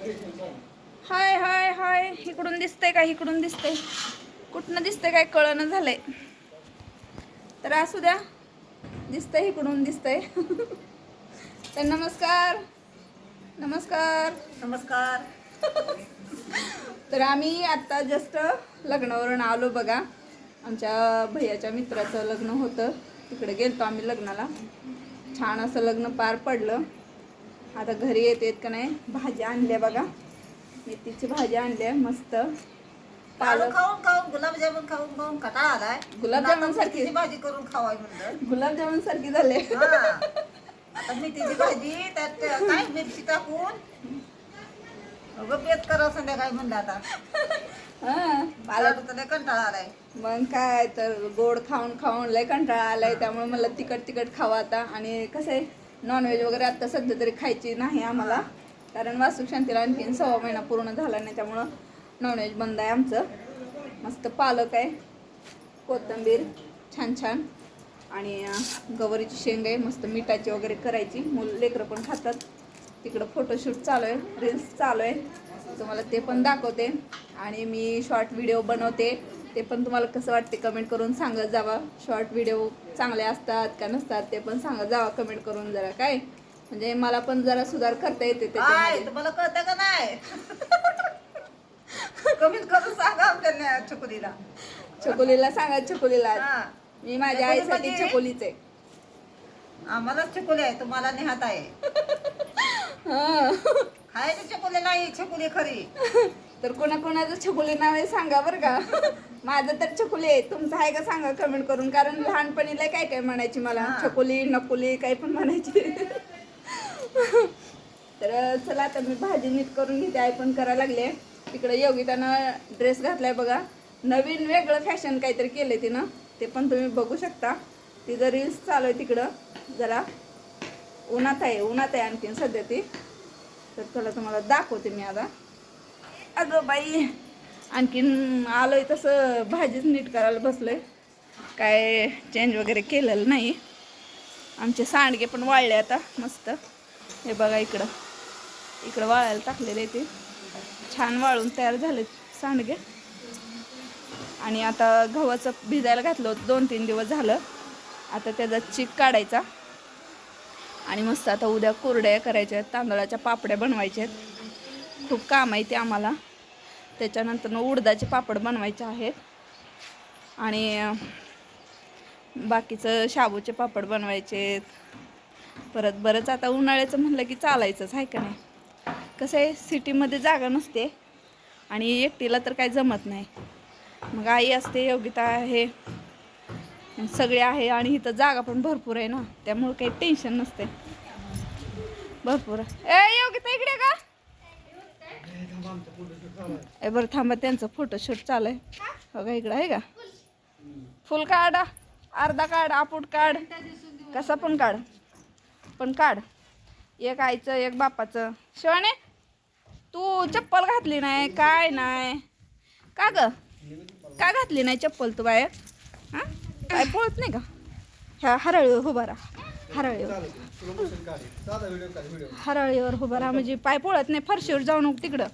हाय हाय हाय. इकडून दिसतंय का? इकडून दिसतंय. कुठनं दिसतंय काय कळणं झालंय. तर असू द्या. दिसतंय इकडून दिसतंय. तर नमस्कार. नमस्कार. नमस्कार. तर आम्ही आत्ता जस्ट लग्नावरून आलो बघा. आमच्या भैयाच्या मित्राचं लग्न होतं. तिकडे गेलतो आम्ही लग्नाला. छान असं लग्न पार पडलं. आता घरी येत का नाही? भाजी आणल्या बघा. मेथीची भाजी आणल्या मस्त. पालक. खाऊन खाऊन गुलाबजामुन खाऊन खाऊन कटाळा आलाय. गुलाबजामुन सारखी. भाजी करून खावाय म्हणलं. गुलाबजामुन सारखी झाले. आता मेथीची भाजी त्यात काय मिरची टाकून. बेत करा संध्याकाळी म्हणलं आता. हा. पालक. कंटाळा आलाय. मग काय तर गोड खाऊन खाऊन लय कंटाळा आलाय. त्यामुळे मला तिखट तिखट खावं आता. आणि कसं आहे? नॉनव्हेज वगैरे आत्ता सध्या तरी खायची नाही आम्हाला. कारण वास्तू शांतीला आणखीन सव्वा महिना पूर्ण झाला नाही त्यामुळं नॉनव्हेज बंद आहे आमचं. मस्त पालक आहे कोथिंबीर छान छान. आणि गवरीची शेंग आहे मस्त मिठाची वगैरे करायची. मुलं लेकरं पण खातात. तिकडं फोटोशूट चालू आहे रील्स चालू आहे. तुम्हाला ते पण दाखवते. आणि मी शॉर्ट व्हिडिओ बनवते. ते पण तुम्हाला कसं वाटते कमेंट करून सांगत जावा. शॉर्ट व्हिडिओ चांगले असतात का नसतात ते पण सांगत जावा कमेंट करून जरा काय? म्हणजे मला पण जरा सुधार करता येते काय? तुम्हाला कळतं का नाही? कमीत करून सांगा आमच्या चकुलीला छकुलीला सांगा छकुलीला. हा. मी माझ्या आईसाठी म्हणजे? छकुलीच आहे. आम्हालाच चकुली आहे तुम्हाला निहात आहे. हा. खायची चकुली नाही छकुली खरी. तर कोणाकोणाचं छकुली नाव आहे सांगा बरं का. माझं तर छकुली आहे. तुमचं आहे का सांगा कमेंट करून. कारण लहानपणी लय काय काय म्हणायची मला. छकुली नकुली काही पण म्हणायची. तर चला आता मी भाजी नीट करून घेते. आई पण करायला लागले तिकडे योगितानं ड्रेस घातलाय बघा. नवीन वेगळं फॅशन काहीतरी केलंय तिनं. ते पण तुम्ही बघू शकता. तिचं रील्स चालू आहे तिकडं. जरा उन्हात आहे उन्हात आहे आणखीन सध्या ती. तर चला तुम्हाला दाखवते मी आता. अगं बाई आणखीन आलोय तसं भाजीच नीट करायला बसलोय. काय चेंज वगैरे केलेलं नाही. आमचे सांडगे पण वाळले आता मस्त. हे बघा इकडं. इकडं वाळायला टाकलेले ते. छान वाळून तयार झाले सांडगे. आणि आता गव्हाचं भिजायला घातलं होतं दोन तीन दिवस झालं. आता त्याचा चीक काढायचा. आणि मस्त आता उद्या कुरड्या करायच्या आहेत तांदळाच्या पापड्या बनवायच्या आहेत. खूप काम आहे ते आम्हाला. त्याच्यानंतर उडदाचे पापड बनवायचे आहेत. आणि बाकीचं शाबूचे पापड बनवायचे परत बरंच आता उन्हाळ्याचं म्हणलं की चालायचंच आहे का नाही? कसं आहे सिटीमध्ये जागा नसते आणि एकटीला तर काही जमत नाही. मग आई असते योगिता आहे सगळे आहे आणि इथं जागा पण भरपूर आहे ना त्यामुळे काही टेन्शन नसते भरपूर. ए योगिता इकडे का ए बरं थांबा त्यांचं फोटोशूट चालू आहे का इकडं आहे का? फुल काढ अर्धा काढ आपूट काढ. कसा पण काढ. पण काढ. एक आईचं एक बापाचं. शिवाने तू चप्पल घातली नाही काय नाही? का ग? का घातली नाही चप्पल तू बाहेर? हां? काय पळत नाही का? ह्या हरळी उभा राहा. हरळीवर हरळीवर उभा राहा म्हणजे पाय पळत नाही फरशीवर जाऊ नको तिकडं.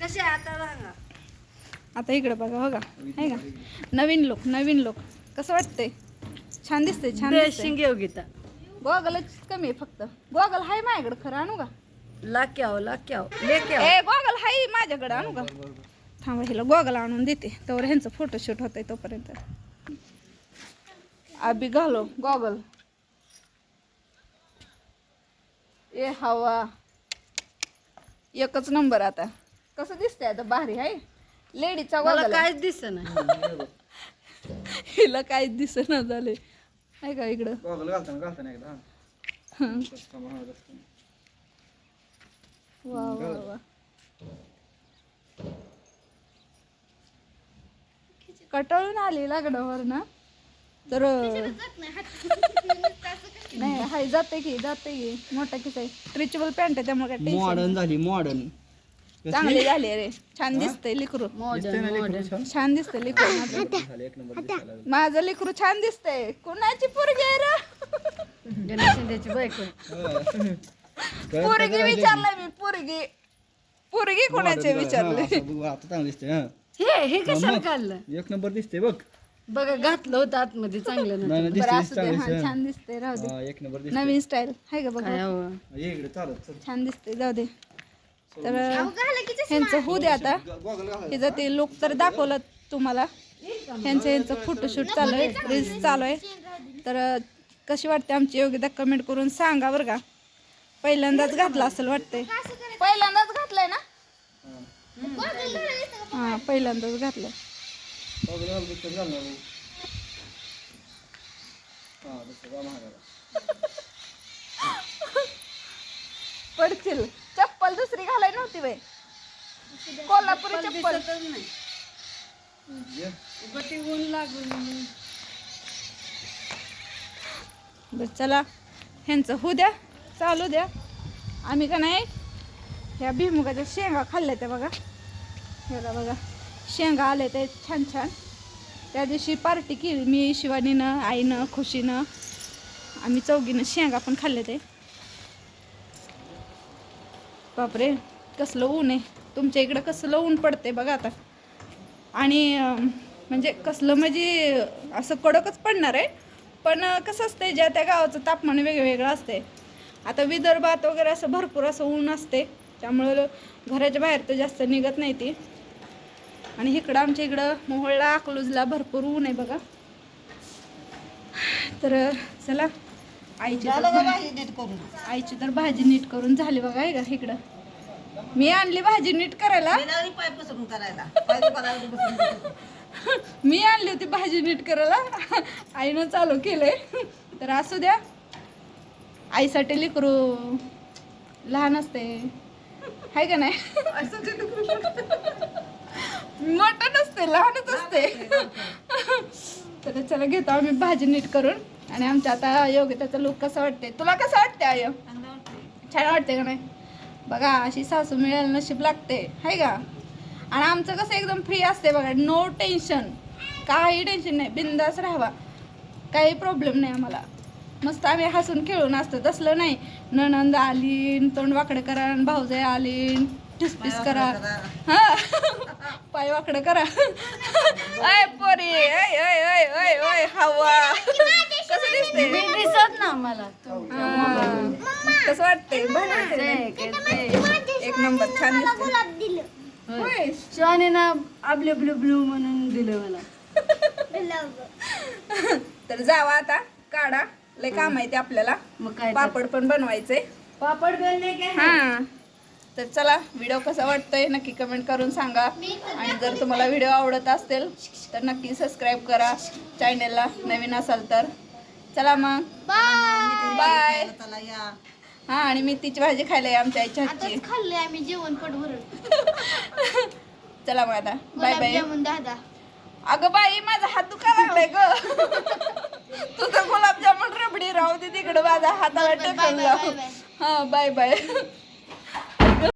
कसे आता बघा? आता इकडं बघा हो का? आहे का? नवीन लोक नवीन लोक कसं वाटतंय? छान दिसतंय छान दिसतंय. ड्रेसिंग योगिता गोगलच कमी आहे फक्त. गोगल हाय माझ्याकडे खरं आणू का? लाक्याव लाक्याव लेक्याव ए गोगल हाय माझ्याकडे आणू का? थांबा हिला गोगल आणून देते. तर ह्यांचं फोटोशूट होतंय तोपर्यंत. आबी घालो गॉगल. ए हवा. एकच नंबर आता. कसं दिसतंय आता भारी आहे लेडीचा मला गॉगल काहीच दिसत नाही हिला काहीच दिसेना झाले. आहे का इकडं? गॉगल घालताना घालताना एकदा. हा. हं. वा वा वा. कटाळून आली लग्नावर ना? तर नाही हाय जाते की जाते की मोठा किस आहे. स्ट्रेचेबल पॅन्ट आहे त्यामुळे काय tension मॉडर्न झाली मॉडर्न नाही. चांगली झाली रे. छान दिसतंय लिकरू. छान? दिसतंय लिकरू माझं. माझं लिकरू छान दिसतंय. कुणाची पोरगी आहे रे? गणेश शिंदेची बायको. पोरगी विचारलंय मी पोरगी. पोरगी कोणाचे विचारले आता चांगलं दिसते हा. हे हे कशाला काढलं एक नंबर दिसते बघ. बघा घातलं होतं आतमध्ये चांगलं ना नाही नाही बरं दिसते असू दे चांगलं हा दिसते छान दिसते राहू दे. हा एक नंबर दिसते नवीन स्टाईल आहे का काय बघा हवं? ये इकडे चालत चल. छान दिसते जाऊ दे. तर ह्यांचं होऊ दे आता. गॉगल घाल हिचं ते लुक तर दाखवलं तुम्हाला. ह्यांचं ह्यांचं फोटोशूट चालू आहे रील्स चालू आहे. तर कशी वाटते आमची? योग्यता कमेंट करून सांगा बरं का. पहिल्यांदाच घातला असेल वाटतंय. पहिल्यांदाच घातलंय ना? हा. पहिल्यांदाच घातलं पडतील. चप्पल दुसरी घालाय नव्हती बाई. कोल्हापुरी चप्पल नाही. ऊन लागून बरं चला. ह्यांचं होऊ द्या. चालू द्या. आम्ही का नाही ह्या भिमुगाच्या शेंगा खाल्ल्या त्या बघा. हे बघा बघा. शेंगा आले ते छान छान. त्या दिवशी पार्टी केली मी शिवानीनं आईनं खुशीनं. आम्ही चौघीनं शेंगा पण खाल्ले ते. बापरे कसलं ऊन आहे. तुमच्या इकडं कसलं ऊन पडते बघा आता. आणि म्हणजे कसलं म्हणजे असं कडकच पडणार आहे. पण कसं असतंय ज्या त्या गावाचं तापमान वेगवेगळं असते आता विदर्भात वगैरे असं भरपूर असं ऊन असते त्यामुळं घराच्या बाहेर तर जास्त निघत नाही ती. आणि इकडं आमच्या इकडं मोहोळला अकलूजला भरपूर ऊन आहे बघा. तर चला. आईची आईची तर भाजी नीट करून झाली बघा आहे का इकडं. मी आणली भाजी नीट करायला. मी आणली होती भाजी नीट करायला. आईनं चालू केलंय. तर असू द्या. आईसाठी लिकरू लहान असते. आहे का नाही? मोठं नसते लहानच असते. तर चला घेतो आम्ही भाजी नीट करून. आणि आमच्या आता योग्यताचा लुक कसा वाटते तुला कसं वाटते आय. छान वाटते का नाही? बघा अशी सासू मिळायला नशीब लागते हाय का? आणि आमचं कसं एकदम फ्री असते बघा. नो टेन्शन काही टेन्शन नाही. बिंदास राहावा. काही प्रॉब्लेम नाही आम्हाला. मस्त आम्ही हसून खेळून असतो तसलं नाही. नणंद आली न तोंड वाकडं करा भाऊजाई आली न ठिसपीस करा हा. पाय वाकडं करा. अय पोरी अय अय अय अय अय हवा. कसं दिसते दिसत ना मला कसं वाटतंय? एक नंबर छान दिसते शिवानी ना आबलू ब्लू ब्लू म्हणून दिलं मला. तर जावा आता काढा. लय काम आहे ते आपल्याला. मग. पापड पण बनवायचे पापड काय हा. तर चला व्हिडिओ कसा वाटतोय नक्की कमेंट करून सांगा. आणि जर तुम्हाला व्हिडिओ आवडत असेल तर नक्की सबस्क्राईब करा चॅनेलला नवीन असाल तर. चला मग. बाय हा आणि मी तिची भाजी खायला आहे आमच्या आईच्या हातची. खाल्ले आम्ही जेवण पोट भरून चला मग आता. बाय बाय दादा. अगं बाई माझा हात दुखा लागलाय ग. तुझं गुलाबजामुन रबडी राहू दे तिकडे. माझा हाताला bye. हा बाय बाय